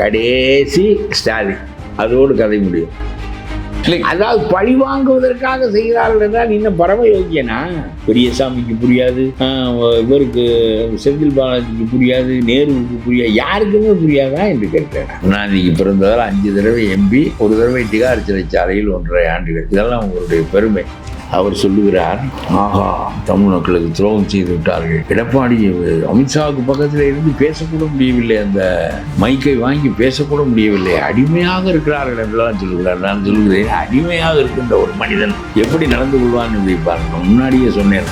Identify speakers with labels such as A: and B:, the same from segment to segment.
A: கடைசி ஸ்டாலின். அதோடு கதை முடியும். அதாவது பழி வாங்குவதற்காக செய்கிறார்கள் என்றால் இன்னும் பரம யோக்கியனா பெரியசாமிக்கு புரியாது. இவருக்கு செந்தில் பாலாஜிக்கு புரியாது. நேருவுக்கு புரியாது. யாருக்குமே புரியாதா என்று கேட்கிறேன் நான். இன்னைக்கு பிறந்ததால் அஞ்சு தடவை எம்பி ஒரு தடவை திகார் சிறைச்சாலையில் ஒன்றரை ஆண்டுகள். இதெல்லாம் உங்களுடைய பெருமை. அவர் சொல்லுகிறார் ஆஹா தமிழ் மக்களுக்கு துரோகம் செய்து விட்டார்கள் எடப்பாடி அமித்ஷாவுக்கு பக்கத்தில் இருந்து பேசக்கூட முடியவில்லை. அந்த மைக்கை வாங்கி பேசக்கூட முடியவில்லை. அடிமையாக இருக்கிறார்கள் என்றெல்லாம் சொல்லுகிறார். நான் சொல்லுகிறேன் அடிமையாக இருக்கின்ற ஒரு மனிதன் எப்படி நடந்து கொள்வான் என்று பாருங்க முன்னாடியே சொன்னேன்.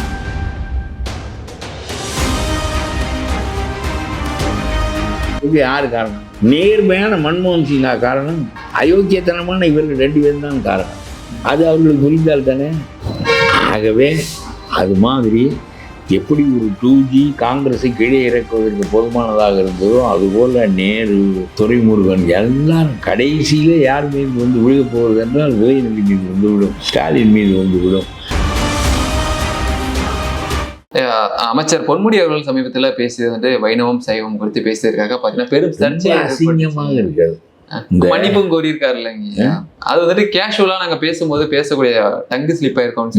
A: இது யார் காரணம்? நேர்மையான மன்மோகன் சிங்கா காரணம் அயோக்கியத்தனமான இவர்கள் ரெண்டு பேரும் தான் காரணம். அது அவர்களுக்கு புரிந்தால் தானே? ஆகவே அது மாதிரி எப்படி ஒரு டூ ஜி காங்கிரஸை கீழே இறக்குவதற்கு போதுமானதாக இருந்ததோ அதுபோல நேரு துரைமுருகன் எல்லாரும் கடைசியில யார் மீது வந்து விழுகப் போவது என்றால் உதயநிதி மீது வந்து விடும் ஸ்டாலின் மீது வந்து விடும்
B: அஹ் அமைச்சர் பொன்முடி அவர்கள் சமீபத்துல பேசியது வந்து வைணவம் சைவம் குறித்து பேசியிருக்காங்க. பாத்தீங்கன்னா பெரும்
A: ரொம்ப
B: சர்ச்சையை
A: அசிங்கமாக
B: ஏற்படுத்திச்சு. மன்னிப்பும் கோரியிருக்காரு இல்லைங்க அது வந்துட்டு கேஷுவலா நாங்க பேசும்போது பேசக்கூடிய டங்கு ஸ்லிப் ஆயிருக்கோம்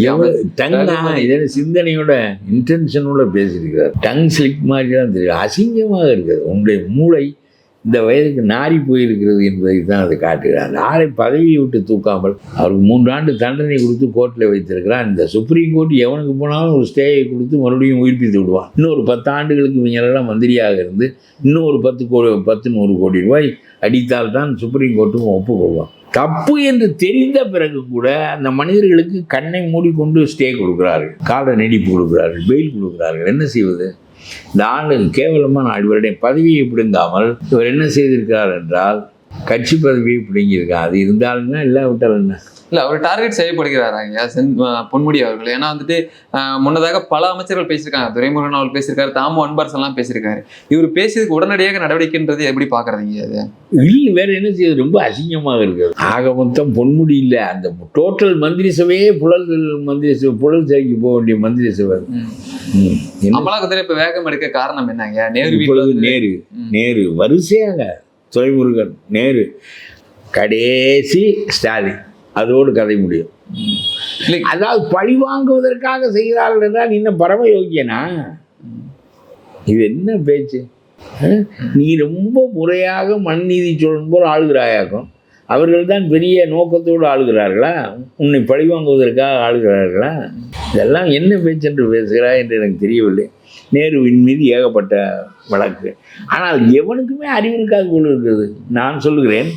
A: டங்கா இதில் சிந்தனையோட இன்டென்ஷனோட பேசியிருக்கிறார். டங் ஸ்லிப் மாதிரி தான் தெரியும் அசிங்கமாக இருக்குது. உங்களுடைய மூளை இந்த வயதுக்கு நாரி போயிருக்கிறது என்பதை தான் அது காட்டுகிறார். நாளை பதவியை விட்டு தூக்காமல் அவருக்கு மூன்றாண்டு தண்டனை கொடுத்து கோர்ட்டில் வைத்திருக்கிறார். இந்த சுப்ரீம் கோர்ட் எவனுக்கு போனாலும் ஒரு ஸ்டேயை கொடுத்து மறுபடியும் உயிர்ப்பித்து விடுவான். இன்னொரு பத்து ஆண்டுகளுக்கு இவங்களெல்லாம் மந்திரியாக இருந்து இன்னும் ஒரு பத்து கோடி பத்து நூறு கோடி ரூபாய் அடித்தால் தான் சுப்ரீம் கோர்ட்டும் ஒப்புக்கொள்வான். தப்பு என்று தெரிந்த பிறகு கூட அந்த மனிதர்களுக்கு கண்ணை மூடிக்கொண்டு ஸ்டே கொடுக்குறார்கள். கால நீடிப்பு கொடுக்குறார்கள். பெயில் கொடுக்குறார்கள். என்ன செய்வது? இந்த ஆண்டு கேவலமான இவருடைய பதவியை பிடுங்காமல் இவர் என்ன செய்திருக்கிறார் என்றால் கட்சி பதவியை பிடுங்கியிருக்கார். அது இருந்தாலும் என்ன
B: இல்லை விட்டால் என்ன? செய்யப்படுகிறாரா ஐயா? செந் அஹ் பொன்முடி அவர்கள். ஏன்னா வந்துட்டு முன்னதாக பல அமைச்சர்கள் பேசியிருக்காங்க. துரைமுருகன் அவர்கள் பேசியிருக்காரு தாமு அன்பரசன் எல்லாம் பேசியிருக்காரு. இவர் பேசியதுக்கு உடனடியாக நடவடிக்கைன்றது எப்படி பாக்குறீங்க அது
A: இல்லை வேற என்ன செய்யுது ரொம்ப அசிங்கமாக இருக்குது. ஆக மொத்தம் பொன்முடி இல்லை. அந்த டோட்டல் மந்திரி சபையே புழல் மந்திரி சபை புழல் சிறைக்கு போக வேண்டிய மந்திரி சபை.
B: அமலாக்கத்துறை இப்ப வேகம் எடுக்க காரணம் என்னங்க நேரு
A: நேரு. நேரு. வரிசையாக துரைமுருகன் நேரு. கடைசி ஸ்டாலின். அதோடு கதை முடியும். அதாவது பழி வாங்குவதற்காக செய்கிறார்கள் என்றால் இன்னும் பரம யோக்கியனா இது என்ன பேச்சு? நீ ரொம்ப முறையாக மண் நீதி சோழன் போல் ஆளுகிறாயாக்கும். அவர்கள் தான் பெரிய நோக்கத்தோடு ஆளுகிறார்களா? உன்னை பழி வாங்குவதற்காக ஆளுகிறார்களா? இதெல்லாம் என்ன பேச்சு என்று பேசுகிறாய் என்று எனக்கு தெரியவில்லை. நேருவின் மீது ஏகப்பட்ட வழக்கு. ஆனால் எவனுக்குமே அறிவு இருக்காது போல இருக்கிறது. நான் சொல்லுகிறேன்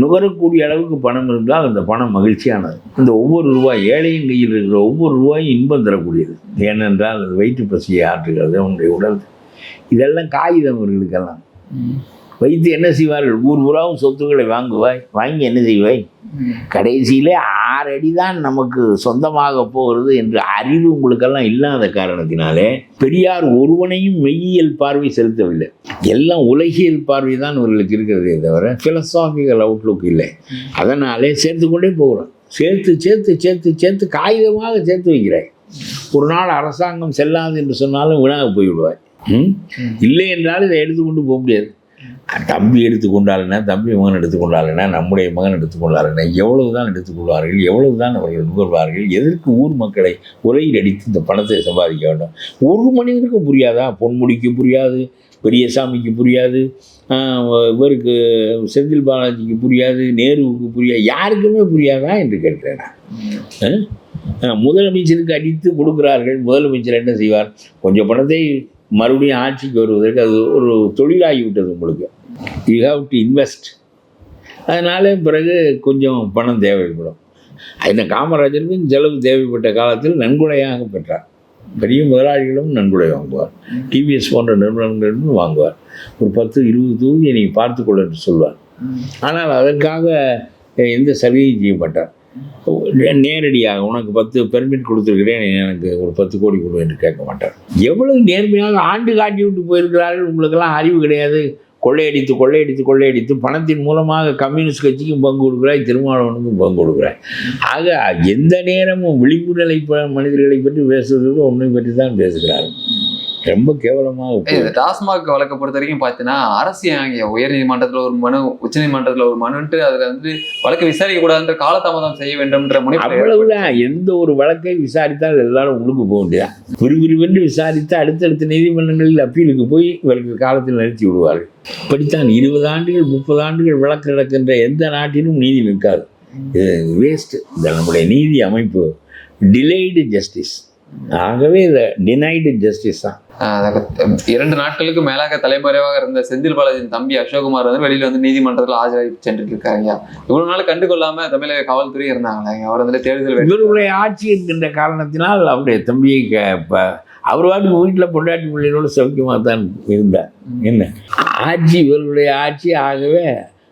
A: நுகரக்கூடிய அளவுக்கு பணம் இருந்தால் அந்த பணம் மகிழ்ச்சியானது. இந்த ஒவ்வொரு ரூபாய் ஏழையின் கையில் இருக்கிற ஒவ்வொரு ரூபாயும் இன்பம் தரக்கூடியது. ஏனென்றால் அது வயிற்று பசியை ஆற்றுகிறது அவனுடைய உடல். இதெல்லாம் காகிதம் இவர்களுக்கெல்லாம். வைத்து என்ன செய்வார்கள்? ஊர் பூராவும் சொத்துக்களை வாங்குவாய் வாங்கி என்ன செய்வாய்? கடைசியிலே ஆறு அடி தான் நமக்கு சொந்தமாக போகிறது என்ற அறிவு உங்களுக்கெல்லாம் இல்லாத காரணத்தினாலே பெரியார் ஒருவனையும் மெய்யியல் பார்வை செலுத்தவில்லை. எல்லாம் உலகியல் பார்வை தான் இவர்களுக்கு இருக்கிறதே தவிர philosophical அவுட்லுக் இல்லை. அதனாலே சேர்த்து கொண்டே போகிறோம் சேர்த்து சேர்த்து சேர்த்து சேர்த்து காகிதமாக சேர்த்து வைக்கிறாய். ஒரு நாள் அரசாங்கம் செல்லாது என்று சொன்னாலும் வீணாக போய்விடுவாய்? இல்லை என்றால் இதை எடுத்துக்கொண்டு போக முடியாது. தம்பி எடுத்துக்கொண்டாலுன்னா தம்பி மகன் எடுத்துக்கொண்டாலுன்னா நம்முடைய மகன் எடுத்துக்கொண்டாலுன்னா எவ்வளவு தான் எடுத்துக்கொள்வார்கள் எவ்வளவு தான் அவர்கள் நுகர்வார்கள் எதற்கு ஊர் மக்களை உரையில் அடித்து இந்த பணத்தை சம்பாதிக்க வேண்டும்? ஒரு மனிதனுக்கும் புரியாதா? பொன்முடிக்கு புரியாது பெரியசாமிக்கு புரியாது இவருக்கு செந்தில் பாலாஜிக்கு புரியாது நேருவுக்கு புரியாது யாருக்குமே புரியாதா என்று கேட்கிறேன் நான். முதலமைச்சருக்கு அடித்து கொடுக்கிறார்கள் முதலமைச்சர் என்ன செய்வார்? கொஞ்சம் பணத்தை மறுபடியும் ஆட்சிக்கு வருவதற்கு அது ஒரு தொழிலாகி விட்டது உங்களுக்கு. யூ ஹாவ் டு இன்வெஸ்ட் அதனால பிறகு கொஞ்சம் பணம் தேவைப்படும். இந்த காமராஜருக்கும் செலவு தேவைப்பட்ட காலத்தில் நன்கொடையாக பெற்றார். பெரிய முதலாளிகளும் நன்கொடை வாங்குவார். டிவிஎஸ் போன்ற நிறுவனங்களும் வாங்குவார். ஒரு பத்து இருபது தொகுதியை நீ பார்த்துக்கொள்ள என்று சொல்வார். ஆனால் அதற்காக எந்த சலுகையும் செய்ய மாட்டார் நேரடியாக உனக்கு பத்து பெர்மிட் கொடுத்துருக்கிறேன் எனக்கு ஒரு பத்து கோடி கொடு என்று கேட்க மாட்டார். எவ்வளவு நேர்மையாக ஆண்டு காட்டி விட்டு போயிருக்கிறார்கள் உங்களுக்கெல்லாம் அறிவு கிடையாது. கொள்ளையடித்து கொள்ளையடித்து கொள்ளையடித்து பணத்தின் மூலமாக கம்யூனிஸ்ட் கட்சிக்கும் பங்கு கொடுக்குறாய் திருமாவளவனுக்கும் பங்கு கொடுக்குறாய். ஆக எந்த நேரமும் விழிப்புணர்வு ப- மனிதர்களை பற்றி பேசுவதோடு உன்னை பற்றி தான் பேசுகிறார்கள். ரொம்ப கேவலமாக
B: டாஸ்மாக் வழக்கை பொறுத்த வரைக்கும் பார்த்தீங்கன்னா அரசு உயர் நீதிமன்றத்தில் ஒரு மனு உச்ச நீதிமன்றத்தில் ஒரு மனுன்ட்டு அதுல வந்து வழக்கு விசாரிக்க கூடாதுன்ற காலதாமதம் செய்ய வேண்டும்ன்ற
A: அவ்வளவுதான் எந்த ஒரு வழக்கை விசாரித்தால் எல்லாரும் உள்ளுக்கு போக வேண்டியதான் விறுவிறுவென்று விசாரித்து அடுத்தடுத்த நீதிமன்றங்களில் அப்பீலுக்கு போய் இவர்கள் காலத்தில் நிறுத்தி விடுவார்கள். இப்படித்தான் இருபது ஆண்டுகள் முப்பது ஆண்டுகள் வழக்கு நடக்கின்ற எந்த நாட்டிலும் நீதி நிற்காது. இது வேஸ்ட் இந்த நம்முடைய நீதி அமைப்பு. டிலேடு ஜஸ்டிஸ் ஆகவே இந்த டினைடு ஜஸ்டிஸ் தான்.
B: இரண்டு நாட்களுக்கு மேலாக தலைமறைவாக இருந்த செந்தில் பாலாஜியின் தம்பி அசோக்குமார் வந்து வெளியில வந்து நீதிமன்றத்தில் ஆஜராகி சென்றுட்டு இருக்காங்க இவ்வளவு நாள் கண்டுகொள்ளாம தமிழக காவல்துறை இருந்தாங்களே அவர் வந்து தேர்தல்
A: இவருடைய ஆட்சி இருக்கின்ற காரணத்தினால் அவருடைய தம்பியை அவர் வாட்டுக்கு வீட்டில் பொண்டாட்டி பிள்ளைகளோடு சௌக்கியமாக தான் இருந்தார். என்ன? ஆட்சி இவருடைய ஆட்சி ஆகவே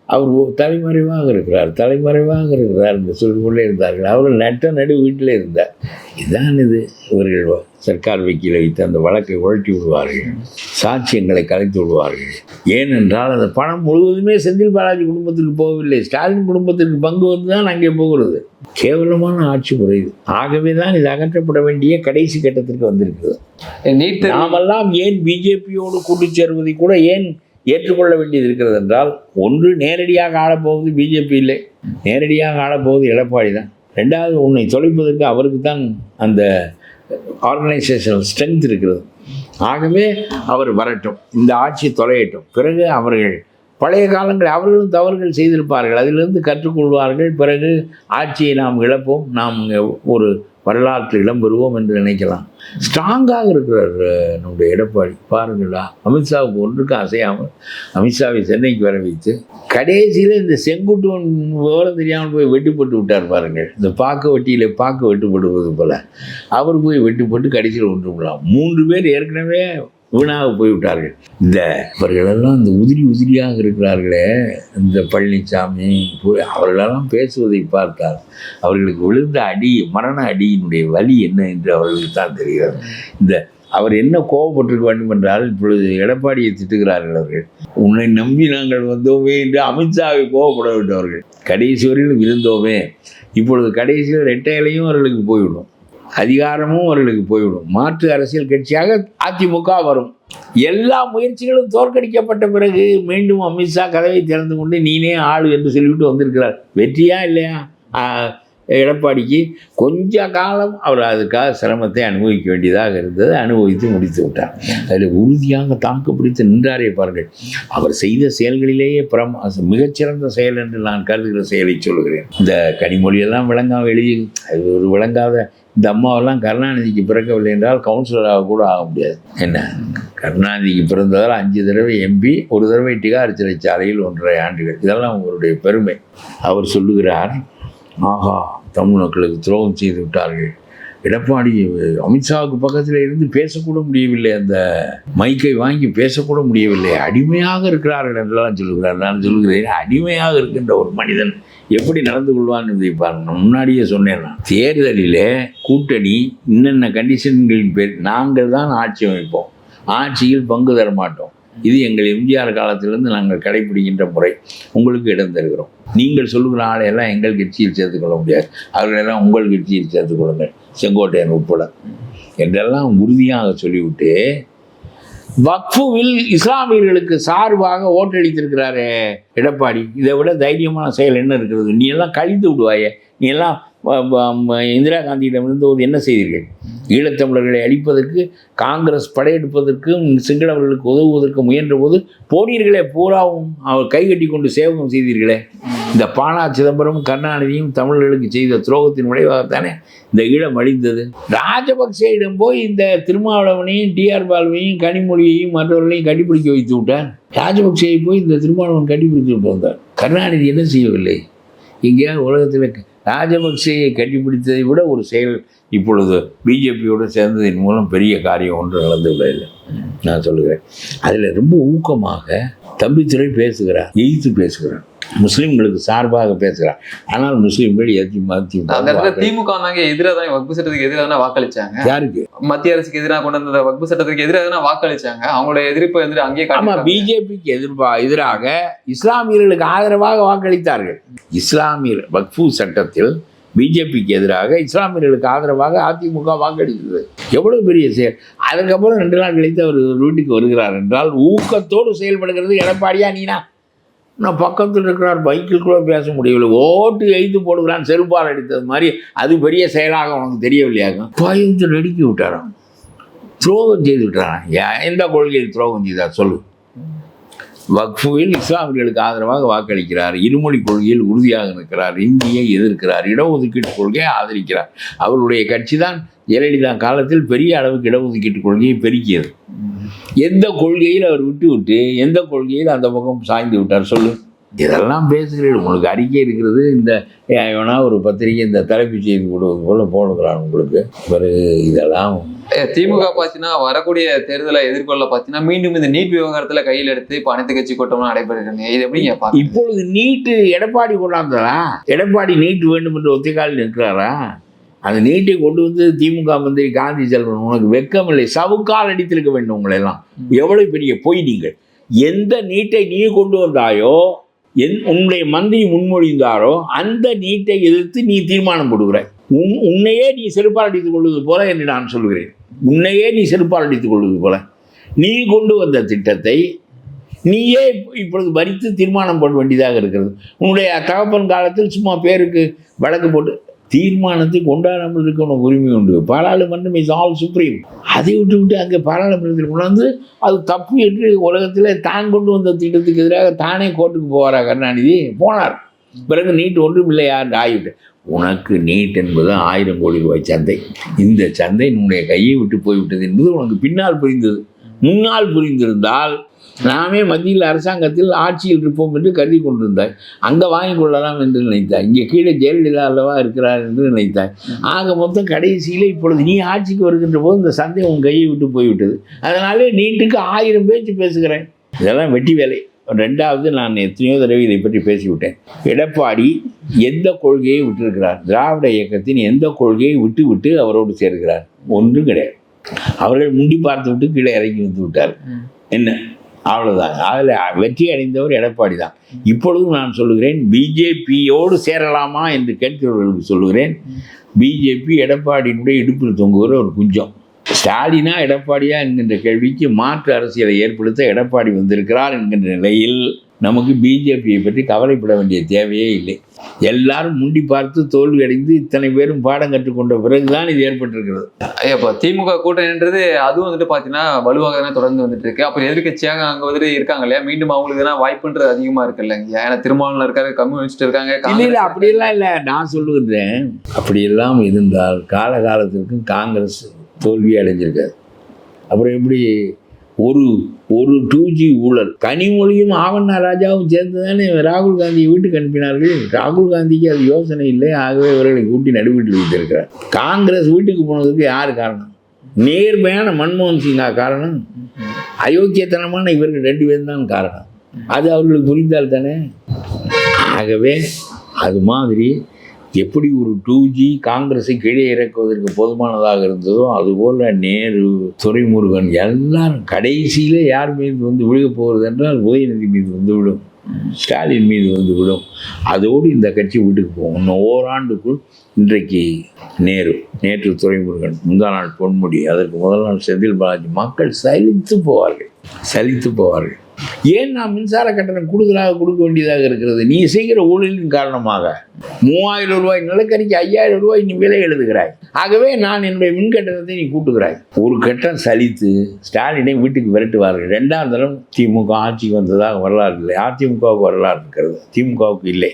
A: அவர் தலைமறைவாக இருக்கிறார் தலைமறைவாக இருக்கிறார் என்று சொல்லிக்கொண்டே இருந்தார்கள். அவர் நட்ட நடு வீட்டில் இருந்தார். இதுதான் இது. இவர்கள் சர்க்கார் வக்கீலை வைத்து அந்த வழக்கை உழட்டி விடுவார்கள். சாட்சியங்களை கலைத்து விடுவார்கள். ஏனென்றால் அந்த பணம் முழுவதுமே செந்தில் பாலாஜி குடும்பத்திற்கு போகவில்லை. ஸ்டாலின் குடும்பத்திற்கு பங்கு வந்து தான் அங்கே போகிறது. கேவலமான ஆட்சி முறை இது. ஆகவே தான் இது அகற்றப்பட வேண்டிய கடைசி கட்டத்திற்கு வந்திருக்கிறது.
B: நீட்
A: நாமெல்லாம் ஏன் பிஜேபியோடு கூட்டு சேருவதை கூட ஏன் ஏற்றுக்கொள்ள வேண்டியது இருக்கிறது என்றால் ஒன்று நேரடியாக ஆளப்போவது பிஜேபி இல்லை. நேரடியாக ஆளப்போவது எடப்பாடி தான். ரெண்டாவது உன்னை தொலைப்பதற்கு அவருக்கு தான் அந்த ஆர்கனைசேஷனல் ஸ்ட்ரென்த் இருக்கிறது. ஆகவே அவர் வரட்டும் இந்த ஆட்சி தொலையட்டும். பிறகு அவர்கள் பழைய காலங்கள் அவர்களும் தவறுகள் செய்திருப்பார்கள். அதிலிருந்து கற்றுக்கொள்வார்கள். பிறகு ஆட்சியை நாம் இழப்போம். நாம் ஒரு வரலாற்று இடம் பெறுவோம் என்று நினைக்கலாம். ஸ்ட்ராங்காக இருக்கிறார் நம்முடைய எடப்பாடி. பாருங்களா அமித்ஷாவுக்கு ஒன்றுக்கும் அசையாமல் அமித்ஷாவை சென்னைக்கு வர வைத்து கடைசியில் இந்த செங்குட்டுவன் விவரம் தெரியாமல் போய் வெட்டுப்பட்டு விட்டார் பாருங்கள். இந்த பாக்கு வட்டியில் பாக்கு வெட்டுப்படுவது போல். அவர் போய் வெட்டுப்பட்டு கடைசியில் ஒன்று விடலாம் மூன்று பேர் ஏற்கனவே வீணாக போய்விட்டார்கள். இந்த இவர்களெல்லாம் இந்த உதிரி உதிரியாக இருக்கிறார்களே இந்த பழனிசாமி போய் அவர்களெல்லாம் பேசுவதை பார்த்தால் அவர்களுக்கு விழுந்த அடி மரண அடியினுடைய வலி என்ன என்று அவர்களுக்கு தான் தெரிகிறது. இந்த அவர் என்ன கோபப்பட்டிருக்க வேண்டும் என்றால் இப்பொழுது எடப்பாடியை திட்டுகிறார்கள் அவர்கள். உன்னை நம்பி நாங்கள் வந்தோமே என்று அமித்ஷாவை கோபப்பட விட்டவர்கள் கடைசி வரையில் விழுந்தோமே இப்பொழுது கடைசியில் ரெட்டையிலையும் அவர்களுக்கு போய்விடும். அதிகாரமும் அவர்களுக்கு போய்விடும். மாற்று அரசியல் கட்சியாக அதிமுக வரும். எல்லா முயற்சிகளும் தோற்கடிக்கப்பட்ட பிறகு மீண்டும் அமித்ஷா கதவை திறந்து கொண்டு நீனே ஆளு என்று சொல்லிவிட்டு வந்திருக்கிறார். வெற்றியா இல்லையா? எடப்பாடிக்கு கொஞ்ச காலம் அவர் அதுக்காக சிரமத்தை அனுபவிக்க வேண்டியதாக இருந்தது. அனுபவித்து முடித்து விட்டார். அதில் உறுதியாக தாக்கு பிடித்து நின்றாரே பாருங்கள். அவர் செய்த செயல்களிலேயே பிரம் மிகச்சிறந்த செயல் என்று நான் கருதுகிற செயலை சொல்கிறேன் இந்த கனிமொழியெல்லாம் விளங்காம எழுதி அது ஒரு விளங்காத இந்த அம்மாவெல்லாம் கருணாநிதிக்கு பிறக்கவில்லை என்றால் கவுன்சிலராக கூட ஆக முடியாது. என்ன? கருணாநிதிக்கு பிறந்ததால் அஞ்சு தடவை எம்பி ஒரு தடவை டிகார் சிறைச்சாலையில் ஒன்றரை ஆண்டுகள். இதெல்லாம் அவருடைய பெருமை. அவர் சொல்லுகிறார் ஆஹா தமிழ் மக்களுக்கு துரோகம் செய்து விட்டார்கள். எடப்பாடி அமித்ஷாவுக்கு பக்கத்தில் இருந்து பேசக்கூட முடியவில்லை. அந்த மைக்கை வாங்கி பேசக்கூட முடியவில்லை. அடிமையாக இருக்கிறார்கள் என்றெல்லாம் சொல்லுகிறார் நான் சொல்லுகிறேன் அடிமையாக இருக்கின்ற ஒரு மனிதன் எப்படி நடந்து கொள்வான் என்பதை பாருங்க. முன்னாடியே சொன்னேன் நான். தேர்தலிலே கூட்டணி இன்னென்ன கண்டிஷன்களின் பேர் நாங்கள் தான் ஆட்சி அமைப்போம். ஆட்சியில் பங்கு தர மாட்டோம் இது எங்கள் எம்ஜிஆர் காலத்திலிருந்து நாங்கள் கடைபிடிக்கின்ற முறை. உங்களுக்கு இடம் தருகிறோம். நீங்கள் சொல்லுகிற ஆளையெல்லாம் எங்கள் கட்சியில் சேர்த்துக்கொள்ள முடியாது. அவர்களெல்லாம் உங்கள் கட்சியில் சேர்த்துக்கொள்ளுங்கள். செங்கோட்டையன் உட்பட. என்றெல்லாம் உறுதியாக சொல்லிவிட்டு வக்ஃபுவில் இஸ்லாமியர்களுக்கு சார்பாக ஓட்டளித்திருக்கிறாரே எடப்பாடி. இதை விட தைரியமான செயல் என்ன இருக்கிறது? நீ எல்லாம் கழித்து விடுவாயே. நீ எல்லாம் இந்திரா காந்தியிடமிருந்து ஒரு என்ன செய்தீர்கள்? ஈழத்தமிழர்களை அழிப்பதற்கு காங்கிரஸ் படையெடுப்பதற்கும் சிங்களவர்களுக்கு உதவுவதற்கு முயன்ற போது போனீர்களே பூராவும் அவர் கைகட்டி கொண்டு சேவகம் செய்தீர்களே. இந்த பானா சிதம்பரம் கருணாநிதியும் தமிழர்களுக்கு செய்த துரோகத்தின் விளைவாகத்தானே இந்த ஈழம் அழிந்தது. ராஜபக்சேயிடம் போய் இந்த திருமாவளவனையும் டிஆர் பாலுவையும் கனிமொழியையும் மற்றவர்களையும் கண்டுபிடிக்க வைத்து விட்டார். ராஜபக்சேயை போய் இந்த திருமாவளவன் கண்டுபிடித்து விட்டு வந்தார். கருணாநிதி என்ன செய்யவில்லை? இங்கே உலகத்தில் ராஜபக்சேயை கண்டுபிடித்ததை விட ஒரு செயல் இப்பொழுது பிஜேபியோடு சேர்ந்ததன் மூலம் பெரிய காரியம் ஒன்று நடந்து விடவில்லை நான் சொல்லுகிறேன். அதில் ரொம்ப ஊக்கமாக தம்பித்துறை பேசுகிறார் எய்த்து பேசுகிறார் முஸ்லீம்களுக்கு சார்பாக பேசுகிறார். ஆனால் முஸ்லீம்கள் ஏற்றி மாற்றி
B: திமுக வந்தாங்க எதிராக தான் வகுப்பு சட்டத்துக்கு எதிராக தானே வாக்களிச்சாங்க.
A: யாருக்கு?
B: மத்திய அரசுக்கு எதிராக கொண்டு வந்த வகுப்பு சட்டத்துக்கு எதிராக தானே வாக்களிச்சாங்க. அவங்களோட எதிர்ப்பு வந்து அங்கேயே
A: ஆமா
B: காட்டியிருக்காங்க.
A: பிஜேபிக்கு எதிர்ப்பா எதிராக இஸ்லாமியர்களுக்கு ஆதரவாக வாக்களித்தார்கள். இஸ்லாமியர் வக்ஃபு சட்டத்தில் பிஜேபிக்கு எதிராக இஸ்லாமியர்களுக்கு ஆதரவாக அதிமுக வாக்களித்தது. எவ்வளவு பெரிய செயல்? அதுக்கப்புறம் ரெண்டு நாள் கழித்து அவர் வீட்டுக்கு வருகிறார் என்றால் ஊக்கத்தோடு செயல்படுகிறது எடப்பாடியா நீனா? நான் பக்கத்தில் இருக்கிறார் பைக்கில் கூட பேச முடியவில்லை. ஓட்டு எழுத்து போடுகிறான் செருப்பால் அடித்தது மாதிரி. அது பெரிய செயலாக உனக்கு தெரியவில்லையாகும் பயந்து நடுக்கி விட்டாரான் துரோகம் செய்து விட்டாரான் எந்த கொள்கையில் துரோகம் செய்தார்? சொல்லு. வக்ஃபுவில் இஸ்லாமியர்களுக்கு ஆதரவாக வாக்களிக்கிறார். இருமொழி கொள்கையில் உறுதியாக நிற்கிறார். இந்தியை எதிர்க்கிறார். இடஒதுக்கீட்டு கொள்கையை ஆதரிக்கிறார். அவருடைய கட்சி தான் ஜெயலலிதா காலத்தில் பெரிய அளவுக்கு இடஒதுக்கீட்டு கொள்கையை பெருக்கியது. எந்த கொள்கையில் அவர் விட்டு விட்டு எந்த கொள்கையில் அந்த பக்கம் சாய்ந்து விட்டார் சொல்லு. இதெல்லாம் பேசுகிறீர்கள். உங்களுக்கு அறிக்கை இருக்கிறது. இந்த வேணா ஒரு பத்திரிகை இந்த தலைப்புச் செய்தி போடுவது போல போடுகிறான் உங்களுக்கு. பிறகு இதெல்லாம்
B: திமுக பாத்தீங்கன்னா வரக்கூடிய தேர்தலை எதிர்கொள்ள பாத்தீங்கன்னா மீண்டும் இந்த நீட் விவகாரத்துல கையில் எடுத்து இப்போ அனைத்து கட்சி கூட்டம்லாம் நடைபெறுகிறது. இது எப்படி நீங்க
A: இப்பொழுது நீட்டு எடப்பாடி கொண்டாந்ததா? எடப்பாடி நீட் வேண்டும் என்று ஒத்திக்காலில் நிற்கிறாரா? அந்த நீட்டை கொண்டு வந்து திமுக மந்திரி காந்தி செல்வன் உனக்கு வெக்கமில்லை. சவுக்கால் அடித்திருக்க வேண்டும் உங்களை எல்லாம் எவ்வளவு பெரிய பொய் நீங்கள். எந்த நீட்டை நீ கொண்டு வந்தாயோ என் உன்னுடைய மந்திரி முன்மொழிந்தாரோ அந்த நீட்டை எதிர்த்து நீ தீர்மானம் போடுகிறாய். உன் உன்னையே நீ செருப்பால் அடித்துக் கொள்வது போல என்று நான் சொல்கிறேன் உன்னையே நீ செருப்பால் அடித்துக் கொள்வது போல. நீ கொண்டு வந்த திட்டத்தை நீயே இப்பொழுது பறித்து தீர்மானம் போட வேண்டியதாக இருக்கிறது. உன்னுடைய தகப்பன் காலத்தில் சும்மா பேருக்கு வழக்கு போட்டு தீர்மானத்தை கொண்டாடாமல் இருக்க உனக்கு உரிமை உண்டு. பாராளுமன்றம் இஸ் ஆல் சுப்ரீம் அதை விட்டு விட்டு அங்கே பாராளுமன்றத்தில் கொண்டாந்து அது தப்பு என்று உலகத்தில் தான் கொண்டு வந்த திட்டத்துக்கு எதிராக தானே கோர்ட்டுக்கு போவாரா கருணாநிதி? போனார். பிறகு நீட் ஒன்றும் இல்லையா என்று ஆகிவிட்டு உனக்கு நீட் என்பது ஆயிரம் கோடி ரூபாய் சந்தை. இந்த சந்தை உன்னுடைய கையை விட்டு போய்விட்டது என்பது உனக்கு பின்னால் புரிந்தது. முன்னால் புரிந்திருந்தால் நாமே மத்தியில் அரசாங்கத்தில் ஆட்சியில் இருப்போம் என்று கருதி கொண்டிருந்தாய். அங்கே வாங்கி கொள்ளலாம் என்று நினைத்தாய். இங்கே கீழே ஜெயலலிதா அல்லவா இருக்கிறார் என்று நினைத்தாய். ஆக மொத்தம் கடைசியில் இப்பொழுது நீ ஆட்சிக்கு வருகின்ற போது இந்த சந்தை உன் கையை விட்டு போய்விட்டது. அதனாலே நீட்டுக்கு ஆயிரம் பேச்சு பேசுகிறேன். இதெல்லாம் வெட்டி வேலை. ரெண்டாவது நான் எத்தனையோ தடவை இதை பற்றி பேசிவிட்டேன். எடப்பாடி எந்த கொள்கையை விட்டிருக்கிறார்? திராவிட இயக்கத்தின் எந்த கொள்கையை விட்டு விட்டு அவரோடு சேர்கிறார்? ஒன்றும் கிடையாது. அவர்கள் முண்டி பார்த்து விட்டு கீழே இறங்கி வந்து விட்டார். என்ன? அவ்வளோதான் அதில் வெற்றி அடைந்தவர் எடப்பாடி தான். இப்பொழுதும் நான் சொல்லுகிறேன் பிஜேபியோடு சேரலாமா என்று கேட்கிறவர்களுக்கு சொல்லுகிறேன் பிஜேபி எடப்பாடியினுடைய இடுப்பில் தொங்குகிற ஒரு குஞ்சம். ஸ்டாலினா எடப்பாடியா என்கின்ற கேள்விக்கு மாற்று அரசியலை ஏற்படுத்த எடப்பாடி வந்திருக்கிறார் என்கின்ற நிலையில் நமக்கு பிஜேபியை பற்றி கவலைப்பட வேண்டிய தேவையே இல்லை. எல்லாரும் முண்டி பார்த்து தோல்வி அடைந்து இத்தனை பேரும் பாடம் கற்றுக்கொண்ட பிறகுதான் இது ஏற்பட்டிருக்கிறது.
B: இப்போ திமுக கூட்டணின்றது அதுவும் வந்துட்டு பாத்தீங்கன்னா வலுவாக தானே தொடர்ந்து வந்துட்டு இருக்கு அப்புறம் எதிர்க்கட்சியாக அங்க வந்துட்டு இருக்காங்க இல்லையா? மீண்டும் அவங்களுக்கு தான் வாய்ப்புன்றது அதிகமா இருக்கு இல்லைங்க. ஏன்னா திருமாவளவன் இருக்காரு கம்யூனிஸ்ட் இருக்காங்க
A: இல்லை அப்படியெல்லாம் இல்லை. நான் சொல்லுகின்றேன் அப்படியெல்லாம் இருந்தால் காலகாலத்திற்கும் காங்கிரஸ் தோல்வி அடைஞ்சிருக்காது அப்புறம் எப்படி ஒரு ஒரு டூ ஜி ஊழல் கனிமொழியும் ஆவண்ணா ராஜாவும் சேர்ந்து தானே ராகுல் காந்தியை வீட்டுக்கு அனுப்பினார்கள்? ராகுல் காந்திக்கு அது யோசனை இல்லை. ஆகவே இவர்களை கூட்டி நடுவீட்டில் வைத்திருக்கிறார். காங்கிரஸ் வீட்டுக்கு போனதுக்கு யார் காரணம்? நேர்மையான மன்மோகன் சிங்கா காரணம்? அயோக்கியத்தனமான இவர்கள் ரெண்டு பேரும் தான் காரணம். அது அவர்களுக்கு புரிந்தால் தானே? ஆகவே அது மாதிரி எப்படி ஒரு டூ ஜி காங்கிரஸை கீழே இறக்குவதற்கு போதுமானதாக இருந்ததோ அதுபோல் நேரு துரைமுருகன் எல்லாரும் கடைசியில் யார் மீது வந்து விழுக போகிறது என்றால் உதயநிதி மீது வந்து விடும். ஸ்டாலின் மீது வந்து விடும். அதோடு இந்த கட்சி வீட்டுக்கு போகும். இன்னும் ஓராண்டுக்குள் இன்றைக்கு நேரு நேற்று துறைமுருகன் முந்தா நாள் பொன்முடி அதற்கு முதல் நாள் செந்தில் பாலாஜி மக்கள் சலித்து போவார்கள். சலித்து போவார்கள். ஏன் நான் மின்சார கட்டணம் கூடுதலாக கொடுக்க வேண்டியதாக இருக்கிறது? நீ செய்கிற ஊழலின் காரணமாக. மூவாயிரம் ரூபாய் நிலக்கரிக்கு ஐயாயிரம் ரூபாய் நீ விலை எழுதுகிறாய். ஆகவே நான் என்னுடைய மின் கட்டணத்தை நீ கூட்டுகிறாய். ஒரு கட்டம் சலித்து ஸ்டாலினை வீட்டுக்கு விரட்டுவார்கள். ரெண்டாம் தரம் திமுக ஆட்சிக்கு வந்ததாக வரலாறு இல்லை. அதிமுகவுக்கு வரலாறு இருக்கிறது. திமுகவுக்கு இல்லை.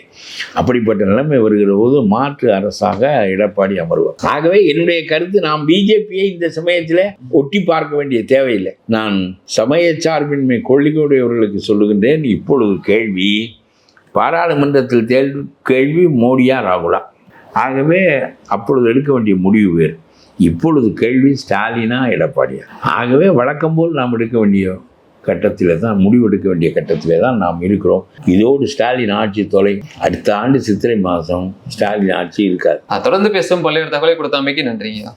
A: அப்படிப்பட்ட நிலைமை வருகிற போது மாற்று அரசாக எடப்பாடி அமர்வார். ஆகவே என்னுடைய கருத்து நாம் பிஜேபியை இந்த சமயத்தில் ஒட்டி பார்க்க வேண்டிய தேவையில்லை. நான் சமயச்சார்பின்மை கொள்கையுடையவர்களுக்கு சொல்லுகின்றேன் இப்பொழுது கேள்வி பாராளுமன்றத்தில் தேல் கேள்வி மோடியா ராகுலா? ஆகவே அப்பொழுது எடுக்க வேண்டிய முடிவு வேறு. இப்பொழுது கேள்வி ஸ்டாலினா எடப்பாடியா? ஆகவே வழக்கம் போல் நாம் எடுக்க வேண்டிய கட்டத்தில் தான் முடிவெடுக்க வேண்டிய கட்டத்தில் தான் நாம் இருக்கிறோம். இதோடு ஸ்டாலின் ஆட்சி தொலை அடுத்த ஆண்டு சித்திரை மாதம் ஸ்டாலின் ஆட்சி இருக்காது.
B: தொடர்ந்து பேசும் பல்வேறு தகவலை கொடுத்தாமைக்கு நன்றிங்க